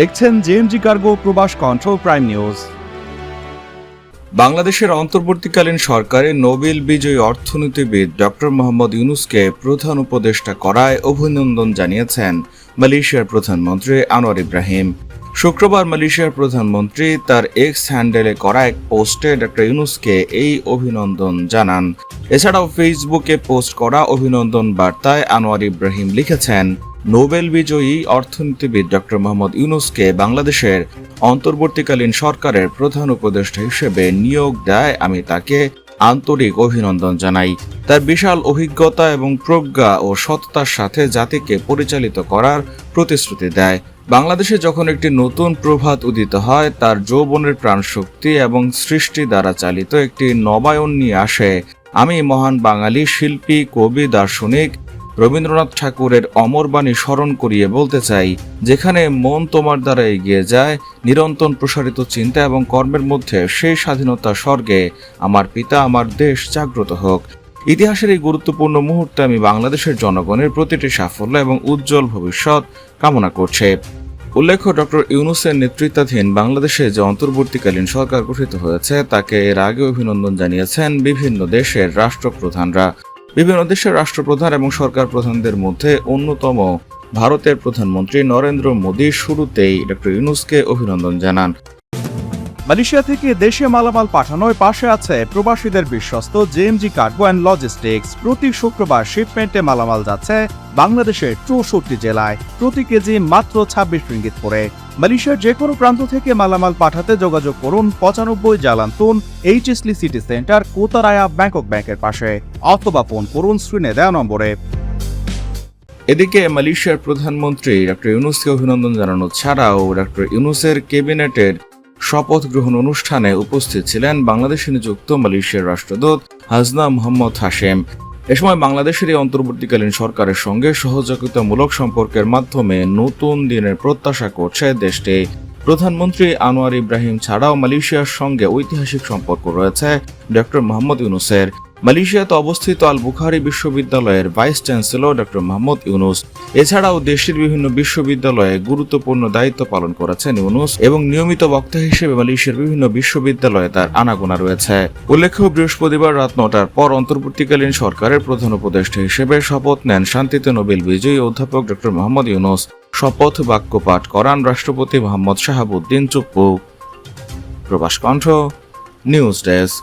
দেখছেন JMG cargo প্রবাস control prime news বাংলাদেশের অন্তর্বর্তীকালীন সরকারে নোবেল বিজয়ী অর্থনীতিবিদ ডক্টর মোহাম্মদ ইউনুসকে প্রধান উপদেষ্টা করায় অভিনন্দন জানিয়েছেন মালয়েশিয়ার প্রধানমন্ত্রী আনোয়ার ইব্রাহিম। শুক্রবার মালয়েশিয়ার প্রধানমন্ত্রী তার এক্স হ্যান্ডেলে করা এক পোস্টে ডক্টর ইউনুসকে এই অভিনন্দন জানান। এছাড়াও ফেসবুকে পোস্ট করা অভিনন্দন বার্তায় আনোয়ার ইব্রাহিম লিখেছেন নোবেল বিজয়ী অর্থনীতিবিদ ডক্টর মোহাম্মদ ইউনুসকে বাংলাদেশের অন্তর্বর্তীকালীন সরকারের প্রধান উপদেষ্টা হিসেবে নিয়োগ দেয়। আমি তাকে আন্তরিক অভিনন্দন জানাই। তার বিশাল অভিজ্ঞতা এবং প্রজ্ঞা ও সততার সাথে জাতিকে পরিচালিত করার প্রতিশ্রুতি দেয়। বাংলাদেশে যখন একটি নতুন প্রভাত উদিত হয়, তার যৌবনের প্রাণশক্তি এবং সৃষ্টি দ্বারা চালিত একটি নবায়ন নিয়ে আসে। আমি মহান বাঙালি, শিল্পী, কবি, দার্শনিক রবীন্দ্রনাথ ঠাকুরের অমর বাণী স্মরণ করিয়ে বলতে চাই, যেখানে মন তোমার দ্বারা এগিয়ে যায়, নিরন্তর প্রসারিত চিন্তা এবং কর্মের মধ্যে সেই স্বাধীনতা স্বর্গে আমার পিতা, আমার দেশ জাগ্রত হোক। ইতিহাসের এই গুরুত্বপূর্ণ মুহূর্তে আমি বাংলাদেশের জনগণের প্রতিটি সাফল্য এবং উজ্জ্বল ভবিষ্যৎ কামনা করছে। উল্লেখ্য ডক্টর ইউনুসের নেতৃত্বাধীন বাংলাদেশে যে অন্তর্বর্তীকালীন সরকার গঠিত হয়েছে, তাকে এর আগে অভিনন্দন জানিয়েছেন বিভিন্ন দেশের রাষ্ট্রপ্রধানরা। বিভিন্ন দেশের রাষ্ট্রপ্রধান এবং সরকার প্রধানদের মধ্যে অন্যতম ভারতের প্রধানমন্ত্রী নরেন্দ্র মোদী শুরুতেই ডক্টর ইউনুসকে অভিনন্দন জানান। মালয়েশিয়া থেকে দেশে মালামাল পাঠানোয় পাশে আছে প্রবাসীদের বিশ্বস্ত জেএমজি কার্গো অ্যান্ড লজিস্টিক্স প্রতি শুক্রবার শিপমেন্টে মালামাল যাচ্ছে বাংলাদেশের চৌষট্টি জেলায়। প্রতি কেজি মাত্র ছাব্বিশ রিঙ্গিত করে। মালয়েশিয়ার যে কোনো প্রান্ত থেকে মালামাল পাঠাতে যোগাযোগ করুন পঁচানব্বই Jalan Tun এইচএসলি city centre, Kotaraya, Bangkok ব্যাংকের পাশে, অথবা ফোন করুন, স্ক্রিনে দেওয়া নম্বরে। এদিকে মালয়েশিয়ার প্রধানমন্ত্রী ডক্টর ইউনুসকে অভিনন্দন জানানো ছাড়াও ডক্টর ইউনুসের ক্যাবিনেটের শপথ গ্রহণ অনুষ্ঠানে উপস্থিত ছিলেন বাংলাদেশে নিযুক্ত মালয়েশিয়ার রাষ্ট্রদূত হাজনা মোহাম্মদ হাশেম। এ সময় বাংলাদেশের এই অন্তর্বর্তীকালীন সরকারের সঙ্গে সহযোগিতামূলক সম্পর্কের মাধ্যমে নতুন দিনের প্রত্যাশা করছে দেশটি। প্রধানমন্ত্রী আনোয়ার ইব্রাহিম ছাড়াও মালয়েশিয়ার সঙ্গে ঐতিহাসিক সম্পর্ক রয়েছে ডক্টর মোহাম্মদ ইউনুসের। মালয়েশিয়াতে অবস্থিত আল বুখারি বিশ্ববিদ্যালয়ের vice chancellor doctor Mohammad Yunus. এছাড়াও দেশের বিভিন্ন বিশ্ববিদ্যালয়ে গুরুত্বপূর্ণ দায়িত্ব পালন করেছেন ইউনুস এবং নিয়মিত বক্তা হিসেবে মালয়েশিয়ার বিভিন্ন বিশ্ববিদ্যালয়ে তার আনাগোনা রয়েছে। উল্লেখ্য, বৃহস্পতিবার রাত নটার পর অন্তর্বর্তীকালীন সরকারের প্রধান উপদেষ্টা হিসেবে শপথ নেন শান্তিতে নোবেল বিজয়ী অধ্যাপক ডক্টর মোহাম্মদ ইউনুস। শপথ বাক্য পাঠ করান রাষ্ট্রপতি মোহাম্মদ শাহাবুদ্দিন চুপ্পু। প্রবাস কণ্ঠ, নিউজ ডেস্ক।